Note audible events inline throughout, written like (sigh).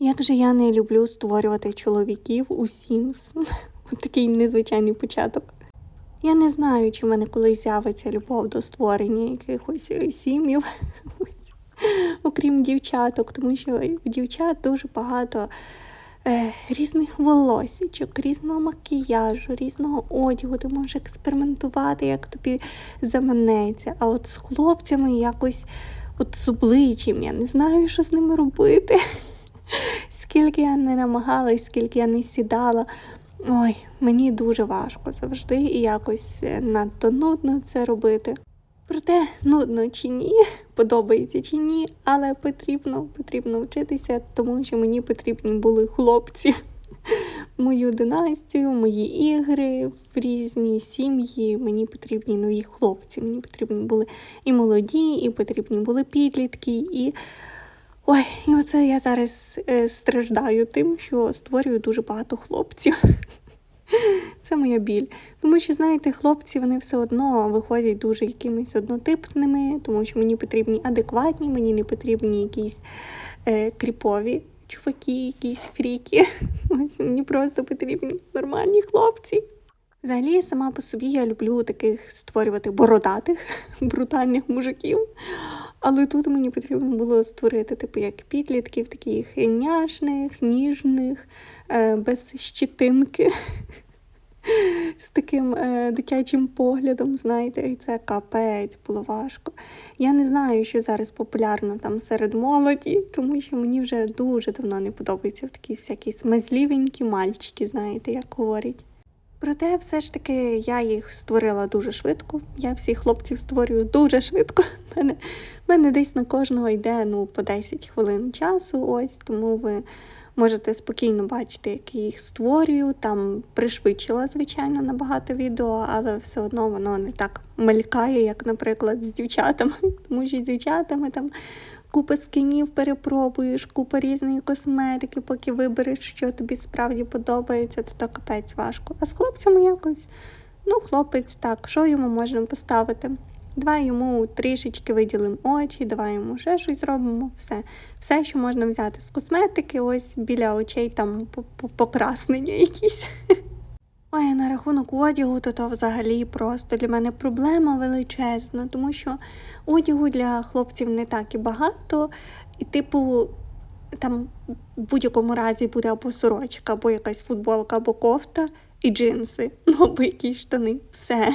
Як же я не люблю створювати чоловіків у Sims. (laughs) Такий незвичайний початок. Я не знаю, чи в мене колись з'явиться любов до створення якихось е, сім'їв, (laughs) окрім дівчаток, тому що у дівчат дуже багато е, різних волосічок, різного макіяжу, різного одягу. Ти можеш експериментувати, як тобі заманеться. А от з хлопцями якось от з обличчям я не знаю, що з ними робити. (laughs) Скільки я не намагалась, скільки я не сідала. Ой, мені дуже важко завжди і якось надто нудно це робити. Проте нудно чи ні, подобається чи ні, але потрібно, потрібно вчитися, тому що мені потрібні були хлопці. Мою династію, мої ігри в різні сім'ї. Мені потрібні нові хлопці. Мені потрібні були і молоді, і потрібні були підлітки, і Ой, і оце я зараз е, страждаю тим, що створюю дуже багато хлопців. (laughs) Це моя біль. Тому що, знаєте, хлопці вони все одно виходять дуже якимись однотипними, тому що мені потрібні адекватні, мені не потрібні якісь е, кріпові чуваки, якісь фріки. (laughs) Ось мені просто потрібні нормальні хлопці. Взагалі, сама по собі я люблю таких створювати бородатих, (laughs) брутальних мужиків. Але тут мені потрібно було створити, типу, як підлітків, таких няшних, ніжних, е, без щетинки, (laughs) з таким е, дитячим поглядом, знаєте, і це капець було важко. Я не знаю, що зараз популярно там серед молоді, тому що мені вже дуже давно не подобаються такі всякі смазлівенькі мальчики, знаєте, як говорять. Проте, все ж таки, я їх створила дуже швидко. Я всіх хлопців створюю дуже швидко. (laughs) У мене, мене десь на кожного йде ну, по 10 хвилин часу. Ось тому ви можете спокійно бачити, як я їх створюю. Там пришвидшила, звичайно, набагато відео, але все одно воно не так мелькає, як, наприклад, з дівчатами. (laughs) Тому що з дівчатами там купа скінів перепробуєш, купа різної косметики, поки вибереш, що тобі справді подобається, то то капець важко. А з хлопцями якось, ну, хлопець так, що йому можна поставити? Давай йому трішечки виділимо очі, давай йому ще щось зробимо. Все, все, що можна взяти з косметики, ось біля очей там покраснення якісь. (laughs) Ой, на рахунок одягу, то то взагалі просто для мене проблема величезна, тому що одягу для хлопців не так і багато, і, типу, там в будь-якому разі буде або сорочка, або якась футболка, або кофта і джинси, (laughs) ну або якісь штани. Все.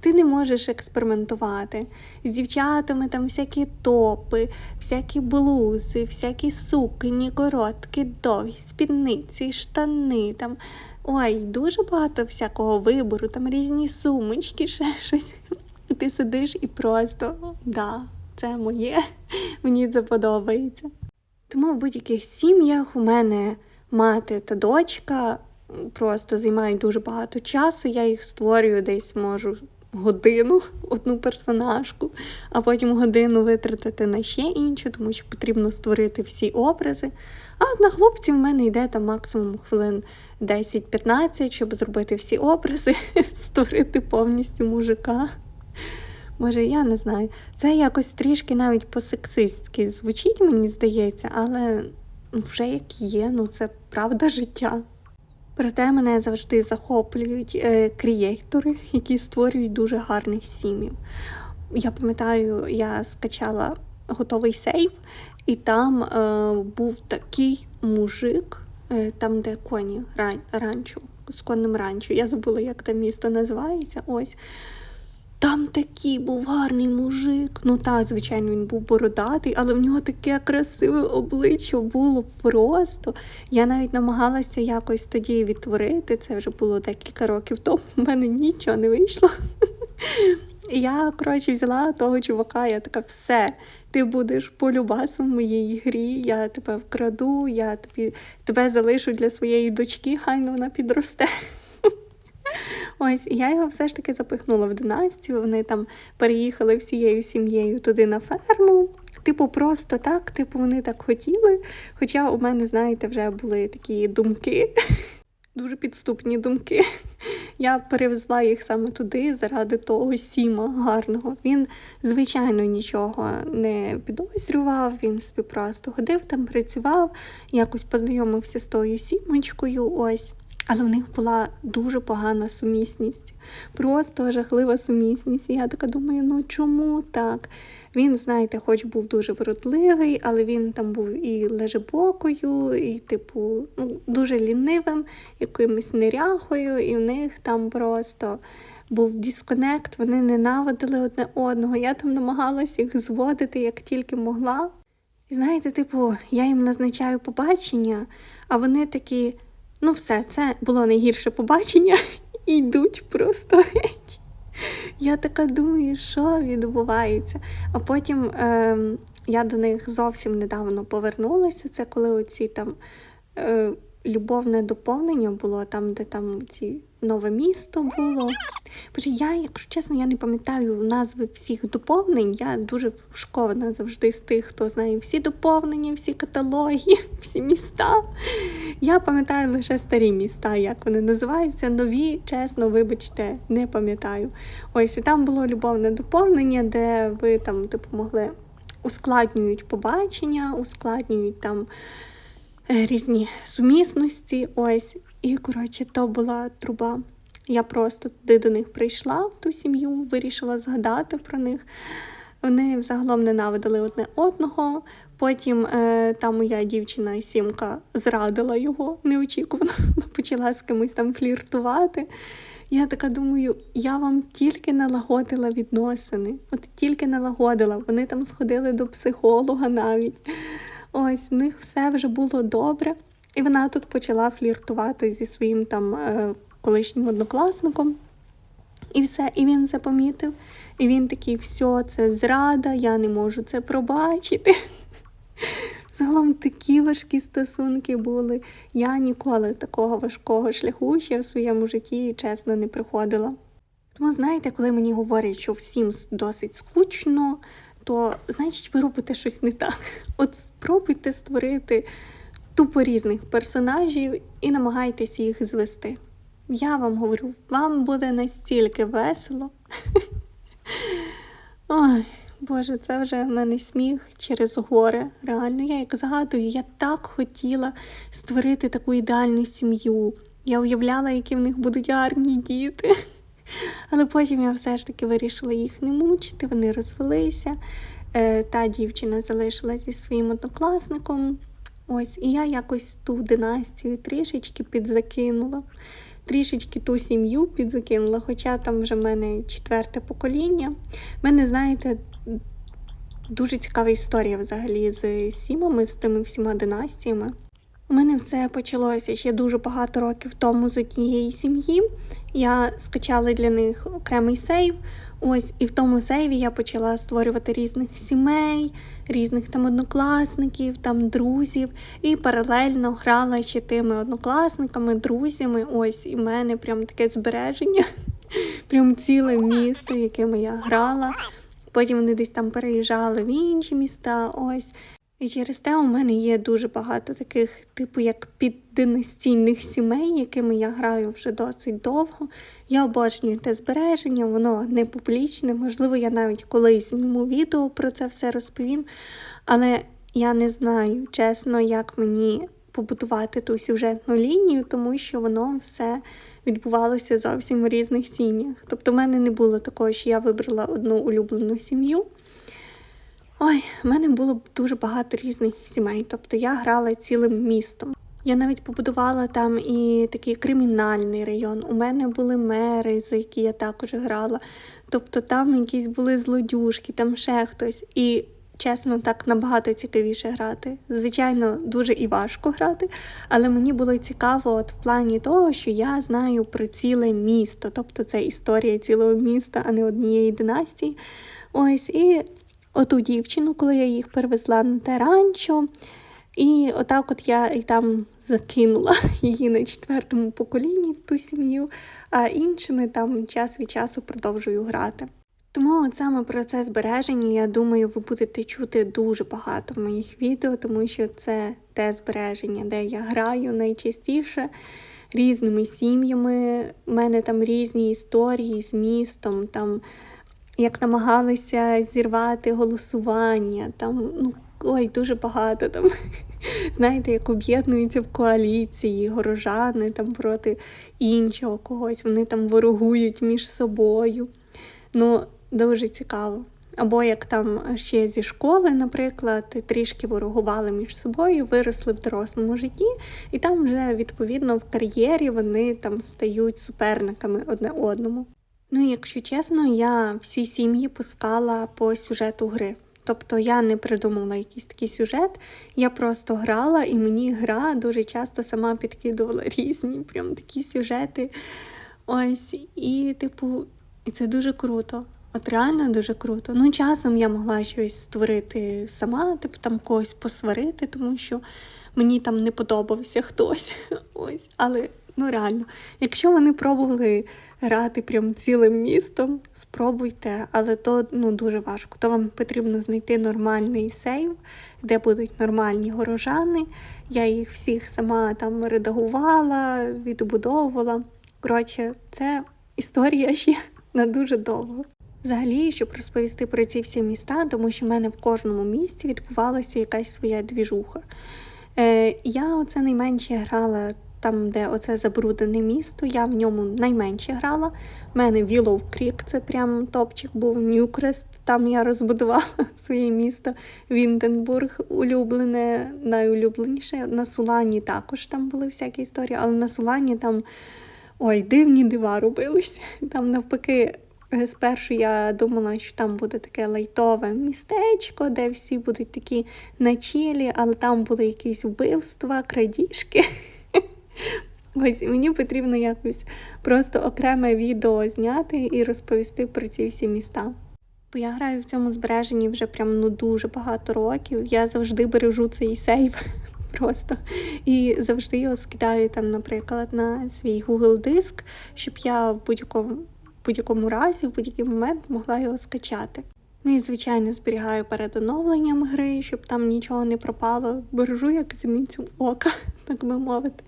Ти не можеш експериментувати. З дівчатами там всякі топи, всякі блузи, всякі сукні, короткі, довгі, спідниці, штани. там. Ой, дуже багато всякого вибору, там різні сумочки, ще щось. Ти сидиш і просто да, це моє, мені це подобається. Тому в будь-яких сім'ях у мене мати та дочка просто займають дуже багато часу. Я їх створюю десь можу годину, (laughs) одну персонажку, а потім годину витратити на ще іншу, тому що потрібно створити всі образи. А от на хлопців в мене йде там максимум хвилин 10-15, щоб зробити всі образи, (laughs) створити повністю мужика. Може, я не знаю. Це якось трішки навіть по-сексистськи звучить, мені здається, але вже як є, ну це правда життя. Проте мене завжди захоплюють е, крієйтори, які створюють дуже гарних сім'їв. Я пам'ятаю, я скачала готовий сейф, і там е, був такий мужик, е, там, де коні ран, ранчо, з конним ранчо. Я забула, як те місто називається. Ось. Там такий був гарний мужик. Ну так, звичайно, він був бородатий, але в нього таке красиве обличчя було просто. Я навіть намагалася якось тоді відтворити. Це вже було декілька років тому. У мене нічого не вийшло. (laughs) Я, коротше, взяла того чувака, я така, все, ти будеш полюбасом в моїй грі, я тебе вкраду, я тобі, тебе залишу для своєї дочки, хай вона підросте. (laughs) Ось, я його все ж таки запихнула в династію. Вони там переїхали всією сім'єю туди на ферму. Типу, просто так, типу, вони так хотіли. Хоча у мене, знаєте, вже були такі думки, (laughs) дуже підступні думки, Я перевезла їх саме туди заради того сіма гарного. Він, звичайно, нічого не підозрював, він собі просто ходив там, працював, якось познайомився з тою сімочкою. Ось. Але в них була дуже погана сумісність, просто жахлива сумісність. І я така думаю, ну чому так? Він, знаєте, хоч був дуже вродливий, але він там був і лежебокою, і, типу, ну, дуже лінивим, якимось неряхою, і в них там просто. Був дисконект, вони ненавидили одне одного. Я там намагалась їх зводити як тільки могла. І знаєте, типу, я їм назначаю побачення, а вони такі, ну все, це було найгірше побачення, і (laughs) йдуть просто геть. Я така думаю, що відбувається. А потім е, я до них зовсім недавно повернулася. Це коли оці там е, любовне доповнення було, там, де там ці нове місто було. Боже, я, якщо чесно, я не пам'ятаю назви всіх доповнень. Я дуже шкована завжди з тих, хто знає всі доповнення, всі каталоги, (laughs) всі міста. Я пам'ятаю лише старі міста, як вони називаються. Нові, чесно, вибачте, не пам'ятаю. Ось і там було любовне доповнення, де ви там типу ускладнюють побачення, ускладнюють там різні сумісності. Ось. І, коротше, то була труба. Я просто туди до них прийшла в ту сім'ю, вирішила згадати про них. Вони взагалом ненавидили одне одного. Потім е, та моя дівчина Сімка зрадила його неочікувано, (laughs) почала з кимось там фліртувати. Я така думаю, я вам тільки налагодила відносини, от тільки налагодила. Вони там сходили до психолога навіть. Ось в них все вже було добре. І вона тут почала фліртувати зі своїм там е, колишнім однокласником. І все, і він це помітив. І він такий, все, це зрада, я не можу це пробачити. (laughs) Загалом такі важкі стосунки були. Я ніколи такого важкого шляху ще в своєму житті чесно не приходила. Тому, знаєте, коли мені говорять, що всім досить скучно, то значить ви робите щось не так. От спробуйте створити тупо різних персонажів і намагайтеся їх звести. Я вам говорю, вам буде настільки весело. (laughs) Ой, Боже, це вже в мене сміх через горе. Реально, я як згадую, я так хотіла створити таку ідеальну сім'ю. Я уявляла, які в них будуть гарні діти. Але потім я все ж таки вирішила їх не мучити, вони розвелися. Е, Та дівчина залишилася зі своїм однокласником. Ось, і я якось ту династію трішечки підзакинула трішечки ту сім'ю підзакинула, хоча там вже в мене четверте покоління. В мене, знаєте, дуже цікава історія взагалі з сімами, з тими всіма династіями. У мене все почалося ще дуже багато років тому з однієї сім'ї. Я скачала для них окремий сейв. Ось і в тому сейві я почала створювати різних сімей, різних там однокласників, там друзів, і паралельно грала ще тими однокласниками, друзями. Ось і в мене прям таке збереження, (laughs) прям ціле місто, якими я грала. Потім вони десь там переїжджали в інші міста. Ось. І через те у мене є дуже багато таких, типу, як піддинастійних сімей, якими я граю вже досить довго. Я обожнюю те збереження, воно не публічне. Можливо, я навіть колись зніму відео про це все розповім. Але я не знаю, чесно, як мені побудувати ту сюжетну лінію, тому що воно все відбувалося зовсім в різних сім'ях. Тобто, в мене не було такого, що я вибрала одну улюблену сім'ю. Ой, в мене було дуже багато різних сімей. Тобто я грала цілим містом. Я навіть побудувала там і такий кримінальний район. У мене були мери, за які я також грала. Тобто там якісь були злодюжки, там ще хтось. І чесно, так набагато цікавіше грати. Звичайно, дуже і важко грати, але мені було цікаво от в плані того, що я знаю про ціле місто. Тобто це історія цілого міста, а не однієї династії. Ось і оту дівчину, коли я їх перевезла на те ранчо. І отак от я і там закинула (laughs) її на четвертому поколінні ту сім'ю, а іншими там час від часу продовжую грати. Тому от саме про це збереження, я думаю, ви будете чути дуже багато в моїх відео, тому що це те збереження, де я граю найчастіше, різними сім'ями. У мене там різні історії з містом, там як намагалися зірвати голосування, там ну ой, дуже багато там. (laughs) Знаєте, як об'єднуються в коаліції горожани там проти іншого когось. Вони там ворогують між собою. Ну, дуже цікаво. Або як там ще зі школи, наприклад, трішки ворогували між собою, виросли в дорослому житті, і там вже відповідно в кар'єрі вони там стають суперниками одне одному. Ну, якщо чесно, я всі сім'ї пускала по сюжету гри. Тобто я не придумала якийсь такий сюжет, я просто грала, і мені гра дуже часто сама підкидувала (laughs) різні прям такі сюжети. Ось, і, типу, і це дуже круто. От реально дуже круто. Ну, часом я могла щось створити сама, типу там когось посварити, тому що мені там не подобався (laughs) хтось. Ось, але ну реально, якщо вони пробували грати прям цілим містом, спробуйте, але то ну дуже важко. То вам потрібно знайти нормальний сейв, де будуть нормальні горожани. Я їх всіх сама там редагувала, відбудовувала. Коротше, це історія ще на дуже довго. Взагалі, щоб розповісти про ці всі міста, тому що в мене в кожному місті відбувалася якась своя двіжуха. Е, я оце найменше грала там, де оце забруднене місто, я в ньому найменше грала. У мене Вілоу Крік, це прям топчик був Ньюкрест, там я розбудувала (laughs) своє місто. Вінденбург, улюблене, найулюбленіше. На Сулані також там були всякі історії, але на Сулані там ой, дивні дива робились. (laughs) Там навпаки. Е, Спершу я думала, що там буде таке лайтове містечко, де всі будуть такі на чілі, але там були якісь вбивства, крадіжки. (laughs) Ось мені потрібно якось просто окреме відео зняти і розповісти про ці всі міста. Бо я граю в цьому збереженні вже прям ну дуже багато років. Я завжди бережу цей сейв (laughs) просто і завжди його скидаю там, наприклад, на свій Google диск, щоб я в будь-якому будь-якому разі, в будь-який момент могла його скачати. Ну і, звичайно, зберігаю перед оновленням гри, щоб там нічого не пропало. Бережу як зіницю ока, (laughs) так би мовити.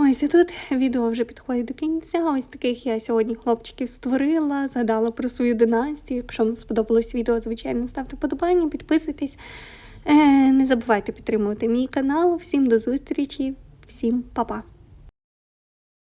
Ось і тут відео вже підходить до кінця. Ось таких я сьогодні хлопчиків створила, згадала про свою династію. Якщо вам сподобалось відео, звичайно, ставте вподобання, підписуйтесь. Е, Не забувайте підтримувати мій канал. Всім до зустрічі, всім па-па!